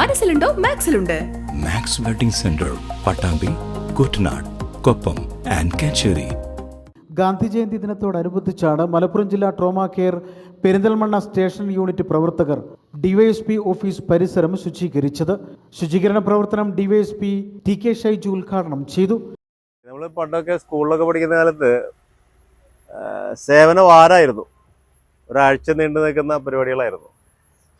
മനസ്സിലുണ്ടോ? മാക്സിലുണ്ട്. Max wedding centre Pattambi Kuttanad Koppam and Kacheri. Gandhi Jayanti ദിനത്തോടനുബന്ധിച്ചാണ് Malappuram ജില്ലാ trauma care Perinthalmanna station unit പ്രവർത്തകർ DYSP office പരിസരം ശുചീകരിച്ചത്. ശുചീകരണ പ്രവർത്തനം ഡിവൈഎസ്പി ടി കെ ഷൈജു ഉദ്ഘാടനം ചെയ്തു. നമ്മൾ പണ്ടൊക്കെ സ്കൂളിലൊക്കെ പഠിക്കുന്ന കാലത്ത് സേവന വാരമായിരുന്നു ഒരാഴ്ച നീണ്ടു നിൽക്കുന്ന പരിപാടികളായിരുന്നു.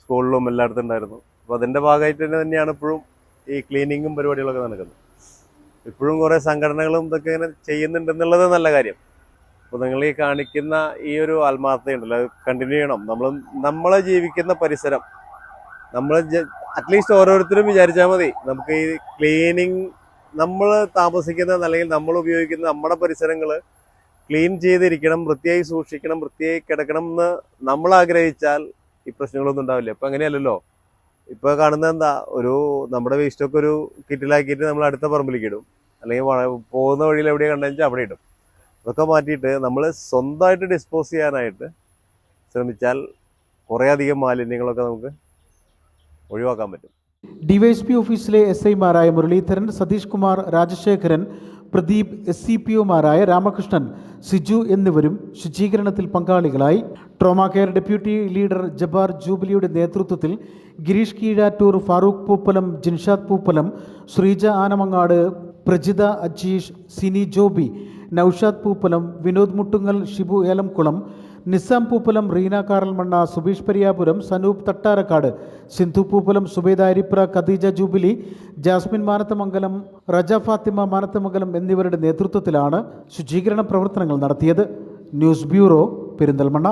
സ്കൂളിലും എല്ലായിടത്തും ഉണ്ടായിരുന്നു. അപ്പോൾ അതിന്റെ ഭാഗമായിട്ട് തന്നെ തന്നെയാണ് ഇപ്പോഴും ഈ ക്ലീനിങ്ങും പരിപാടികളൊക്കെ നടക്കുന്നത്. ഇപ്പോഴും കുറേ സംഘടനകളും ഇതൊക്കെ ഇങ്ങനെ ചെയ്യുന്നുണ്ടെന്നുള്ളത് നല്ല കാര്യം. അപ്പോൾ നിങ്ങൾ ഈ കാണിക്കുന്ന ഈ ഒരു ആത്മാർത്ഥതയുണ്ടല്ലോ അത് കണ്ടിന്യൂ ചെയ്യണം. നമ്മൾ നമ്മളെ ജീവിക്കുന്ന പരിസരം നമ്മൾ അറ്റ്ലീസ്റ്റ് ഓരോരുത്തരും വിചാരിച്ചാൽ മതി നമുക്ക് ഈ ക്ലീനിങ് നമ്മൾ താമസിക്കുന്ന അല്ലെങ്കിൽ നമ്മൾ ഉപയോഗിക്കുന്ന നമ്മുടെ പരിസരങ്ങൾ ക്ലീൻ ചെയ്തിരിക്കണം വൃത്തിയായി സൂക്ഷിക്കണം വൃത്തിയായി കിടക്കണം എന്ന് നമ്മൾ ആഗ്രഹിച്ചാൽ ഈ പ്രശ്നങ്ങളൊന്നും ഉണ്ടാവില്ല. ഇപ്പം അങ്ങനെയല്ലല്ലോ. ഇപ്പോൾ കാണുന്നത് എന്താ ഒരു നമ്മുടെ വേസ്റ്റൊക്കെ ഒരു കിറ്റിലാക്കിയിട്ട് നമ്മൾ അടുത്ത പറമ്പിലേക്ക് ഇടും. അല്ലെങ്കിൽ പോകുന്ന വഴിയിൽ എവിടെയാണ് കണ്ടെന്ന് അവിടെ ഇടും. അതൊക്കെ മാറ്റിയിട്ട് നമ്മൾ സ്വന്തമായിട്ട് ഡിസ്പോസ് ചെയ്യാനായിട്ട് ശ്രമിച്ചാൽ കുറേ അധികം മാലിന്യങ്ങളൊക്കെ നമുക്ക് ഒഴിവാക്കാൻ പറ്റും. ഡിവൈഎസ്പി ഓഫീസിലെ എസ് ഐമാരായ Muraleedharan Satheesh Kumar Rajasekharan Pradeep S C P ഒമാരായ Ramakrishnan Siju എന്നിവരും ശുചീകരണത്തിൽ പങ്കാളികളായി. Trauma care deputy leader Jabar ജൂബിലിയുടെ നേതൃത്വത്തിൽ ഗിരീഷ് കീഴാറ്റൂർ ഫാറൂഖ് പൂപ്പലം ജിൻഷാദ് പൂപ്പലം ശ്രീജ ആനമങ്ങാട് പ്രജിത അജീഷ് സിനി ജോബി നൌഷാദ് പൂപ്പലം വിനോദ് മുട്ടുങ്ങൽ ഷിബു ഏലംകുളം നിസാം പൂപ്പലം റീന കാറൽമണ്ണ സുബീഷ് പരിയാപുരം സനൂപ് തട്ടാരക്കാട് സിന്ധു പൂപ്പലം സുബേദ അരിപ്ര ഖദീജ ജൂബിലി ജാസ്മിൻ മാനത്തമംഗലം റജ ഫാത്തിമ മാനത്തമംഗലം എന്നിവരുടെ നേതൃത്വത്തിലാണ് ശുചീകരണ പ്രവർത്തനങ്ങൾ നടത്തിയത്. News bureau Perinthalmanna.